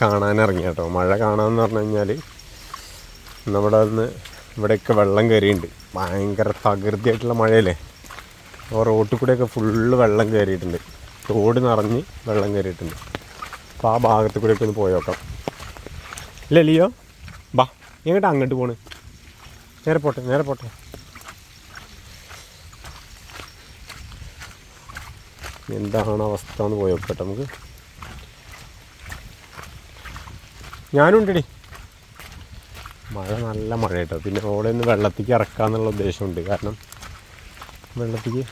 കാണാൻ ഇറങ്ങി കേട്ടോ. മഴ കാണാമെന്ന് പറഞ്ഞു കഴിഞ്ഞാൽ നമ്മുടെ അന്ന് ഇവിടെയൊക്കെ വെള്ളം കയറിയിട്ടുണ്ട്. ഭയങ്കര തകൃതിയായിട്ടുള്ള മഴയല്ലേ? അപ്പോൾ റോട്ടിൽ കൂടെയൊക്കെ ഫുള്ള് വെള്ളം കയറിയിട്ടുണ്ട്. തോട് നിറഞ്ഞ് വെള്ളം കയറിയിട്ടുണ്ട്. അപ്പോൾ ആ ഭാഗത്ത് കൂടെയൊക്കെ ഒന്ന് പോയി നോക്കാം. ഇല്ല ലിയോ? ബാ എങ്ങോട്ടാ അങ്ങോട്ട് പോണ്? നേരെ പോട്ടെ നേരെ പോട്ടെ. എന്താണ് അവസ്ഥ എന്ന് പോയി നോക്കട്ടെ നമുക്ക്. ഞാനുണ്ടടി മഴ നല്ല മഴ കേട്ടോ പിന്നെ ഓടെ നിന്ന് വെള്ളത്തേക്ക് ഇറക്കാന്നുള്ള ഉദ്ദേശമുണ്ട് കാരണം വെള്ളത്തിക്ക്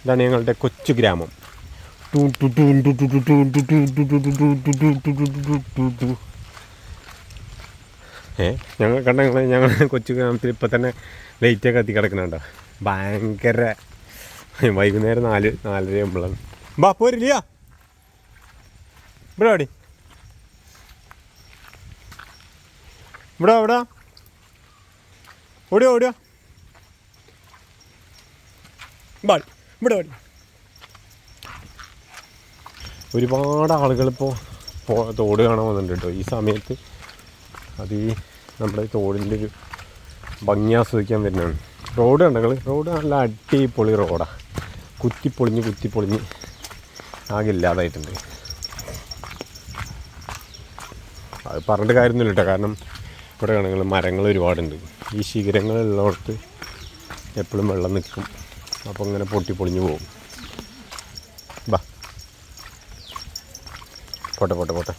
ഇതാണ് ഞങ്ങളുടെ കൊച്ചു ഗ്രാമം ഏ ഞങ്ങൾ കണ്ട ഞങ്ങൾ ഞങ്ങൾ കൊച്ചു ഗ്രാമത്തിൽ ഇപ്പം തന്നെ ലൈറ്റൊക്കെ കത്തി കിടക്കുന്നുണ്ടോ ഭയങ്കര വൈകുന്നേരം നാല് നാലര ആകുമ്പോഴാണ് ബാ പോരില്ല ഇവിടെ ഇവിടെ ഇവിടെ. ഓടിയോ ഓടിയോ. ബാൾ ഇവിടെ ഓടി ഒരുപാട് ആളുകൾ ഇപ്പോൾ തോട് കാണാൻ വന്നിട്ടുണ്ട് കേട്ടോ. ഈ സമയത്ത് അത് ഈ നമ്മുടെ തോടിന്റെ ഒരു ഭംഗി ആസ്വദിക്കാൻ വരുന്നതാണ്. റോഡ് കണ്ടങ്ങൾ റോഡ് നല്ല അടിപൊളി റോഡാണ് കുത്തിപ്പൊളിഞ്ഞ് കുത്തിപ്പൊളിഞ്ഞ് ആകെ ഇല്ലാതായിട്ടുണ്ട്. അത് പറഞ്ഞിട്ട് കാര്യമൊന്നുമില്ല കേട്ടോ. കാരണം ഇവിടെ കണങ്ങൾ മരങ്ങൾ ഒരുപാടുണ്ട്. ഈ ശിഖരങ്ങളുള്ളവർക്ക് എപ്പോഴും വെള്ളം നിൽക്കും. അപ്പോൾ ഇങ്ങനെ പൊട്ടി പൊളിഞ്ഞു പോകും. ബാ. പോട്ടെ പോട്ടെ പോട്ടെ.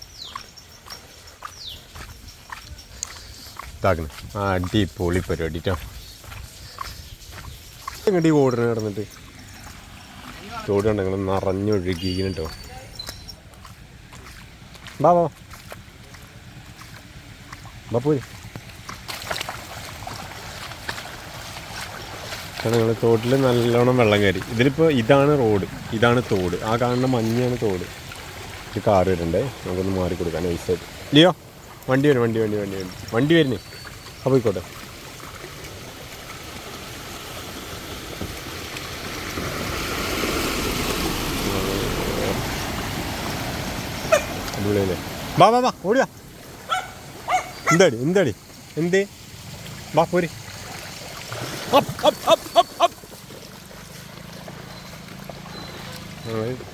ഇതാക്കണം. ആ അടിപൊളി പരിപാടി കേട്ടോ എങ്ങോട്ട് ഈ ഓടിന് കിടന്നിട്ട് തോട് കണ്ടെങ്കിൽ നിറഞ്ഞൊഴുകിയിട്ടോ ബാ ബാ. ബാ പോയി ഞങ്ങൾ തോട്ടിൽ നല്ലോണം വെള്ളം കയറി. ഇതിലിപ്പോൾ ഇതാണ് റോഡ്. ഇതാണ് തോട്. ആ കാണുന്ന മഞ്ഞാണ് തോട്. ഒരു കാർ വരുന്നുണ്ടേ. നമുക്കൊന്ന് മാറി കൊടുക്കാൻ നൈസായിട്ട് ലിയോ വണ്ടി വരും വണ്ടി വണ്ടി വണ്ടി വണ്ടി. വണ്ടി വരുന്നേ. അപ്പോൾ പോയിക്കോട്ടെ. അടിപൊളിയല്ലേ? വാ വാ വാ ഓടിയാ എന്താടി? എന്താടി? എന്ത്? വാ പോരി.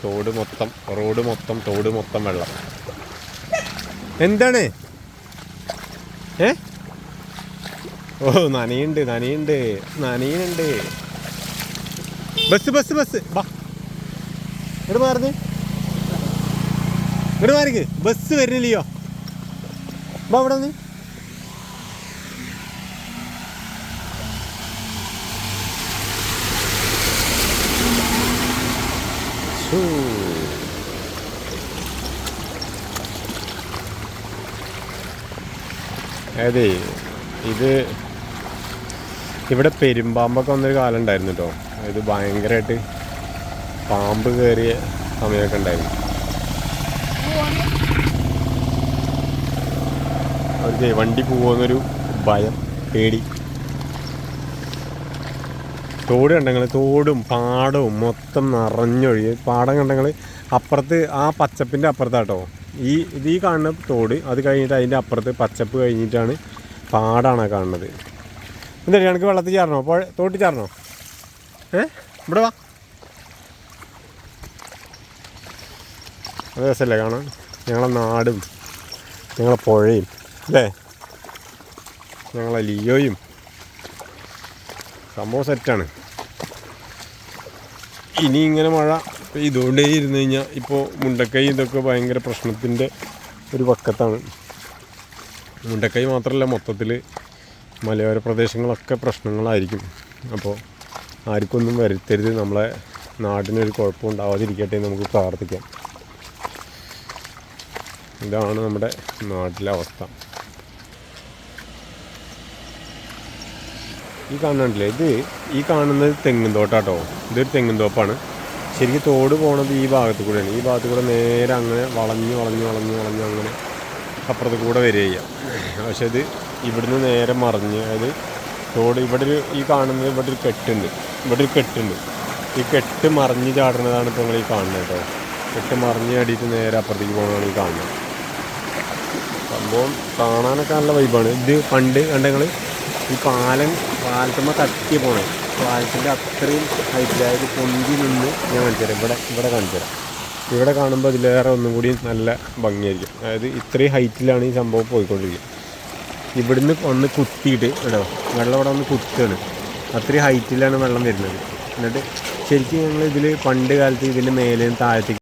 തോട് മൊത്തം റോഡ് മൊത്തം തോട് മൊത്തം വെള്ളം. എന്താണ്? ഏ? ഓ നനയുണ്ട് നനയുണ്ട് നനയുണ്ട്. Bus bus bus. വാ. ഇവിടെ മാറുന്നേ. ഇവിടെ മാറിക്ക്. ബസ് വരുന്നില്ലയോ? വാ ഇവിടെ നിന്ന്? അതെ ഇത് ഇവിടെ പെരുമ്പാമ്പൊക്കെ വന്നൊരു കാലം ഉണ്ടായിരുന്നു കേട്ടോ ഇത് ഭയങ്കരമായിട്ട് പാമ്പ് കയറിയ സമയമൊക്കെ ഉണ്ടായിരുന്നു. അവർക്ക് വണ്ടി പോകുന്നൊരു ഭയം പേടി. തോട് കണ്ടങ്ങൾ തോടും പാടവും മൊത്തം നിറഞ്ഞൊഴുകി. പാടം കണ്ടങ്ങൾ അപ്പുറത്ത് ആ പച്ചപ്പിന്റെ അപ്പുറത്താട്ടോ. ഈ ഇത് ഈ കാണുന്ന തോട് അത് കഴിഞ്ഞിട്ട് അതിന്റെ അപ്പുറത്ത് പച്ചപ്പ് കഴിഞ്ഞിട്ടാണ് പാടാണ് കാണുന്നത്. എന്തായാലും എനിക്ക് വെള്ളത്തിൽ ചേർണോ അപ്പോൾ തോട്ടിൽ ചേർണോ ഏ? ഇവിടെ വാ. അത് രസമല്ലേ കാണാൻ? ഞങ്ങളെ നാടും ഞങ്ങളെ പുഴയും അല്ലേ? ഞങ്ങളെ ലിയോയും സംഭവം സെറ്റാണ് ഇനി ഇങ്ങനെ മഴ ഇതുകൊണ്ടേ ഇരുന്ന് കഴിഞ്ഞാൽ ഇപ്പോൾ മുണ്ടക്കൈ ഇതൊക്കെ ഭയങ്കര പ്രശ്നത്തിന്റെ ഒരു പക്കത്താണ് മുണ്ടക്കൈ മാത്രമല്ല മൊത്തത്തിൽ മലയോര പ്രദേശങ്ങളൊക്കെ പ്രശ്നങ്ങളായിരിക്കും. അപ്പോൾ ആർക്കൊന്നും വരുത്തരുത്. നമ്മളെ നാടിനൊരു കുഴപ്പം ഉണ്ടാവാതിരിക്കട്ടെ നമുക്ക് പ്രാർത്ഥിക്കാം. ഇതാണ് നമ്മുടെ നാട്ടിലെ അവസ്ഥ. ഈ കാണുന്നുണ്ടല്ലേ? ഇത് ഈ കാണുന്നത് തെങ്ങിൻ തോട്ടാട്ടോ. ഇതൊരു തെങ്ങിൻ തോപ്പാണ്. ശരിക്കും തോട് പോണത് ഈ ഭാഗത്ത് കൂടെയാണ്. ഈ ഭാഗത്ത് കൂടെ നേരെ അങ്ങനെ വളഞ്ഞ് വളഞ്ഞ് വളഞ്ഞ് വളഞ്ഞ് അങ്ങനെ അപ്പുറത്ത് കൂടെ വരിക ചെയ്യാം പക്ഷെ ഇത് ഇവിടുന്ന് നേരെ മറിഞ്ഞ് അതായത് തോട് ഇവിടെ ഒരു ഈ കാണുന്നത് ഇവിടെ ഒരു കെട്ടുണ്ട്. ഇവിടെ ഒരു കെട്ടുണ്ട്. ഈ കെട്ട് മറിഞ്ഞ് ചാടുന്നതാണ് ഇപ്പോൾ നിങ്ങൾ ഈ കാണുന്നത് കേട്ടോ. കെട്ട് മറിഞ്ഞ് അടിയിട്ട് നേരെ അപ്പുറത്തേക്ക് പോകുന്നതാണ് ഈ കാണുന്നത്. സംഭവം കാണാനൊക്കെ നല്ല വൈബാണ് ഇത് പണ്ട് കണ്ടെങ്കിൽ ഈ പാലം പാലത്തുമ്മ തട്ടി പോണേ. പാലത്തിന്റെ അത്രയും ഹൈറ്റിലായത് പൊന്തി നിന്ന് ഞാൻ കാണിച്ചു തരാം ഇവിടെ ഇവിടെ കാണിച്ചു തരാം ഇവിടെ കാണുമ്പോൾ അതിലേറെ ഒന്നും കൂടി നല്ല ഭംഗിയായിരിക്കും. അതായത് ഇത്രയും ഹൈറ്റിലാണ് ഈ സംഭവം പോയിക്കൊണ്ടിരിക്കുന്നത്. ഇവിടുന്ന് ഒന്ന് കുത്തിയിട്ട് ഇടോ വെള്ളം ഇവിടെ ഒന്ന് കുത്തുകയാണ്. അത്രയും ഹൈറ്റിലാണ് വെള്ളം വരുന്നത്. എന്നിട്ട് ശരിക്കും ഞങ്ങൾ ഇതിൽ പണ്ട് കാലത്ത് ഇതിന്റെ മേലെയും താഴത്തേക്ക്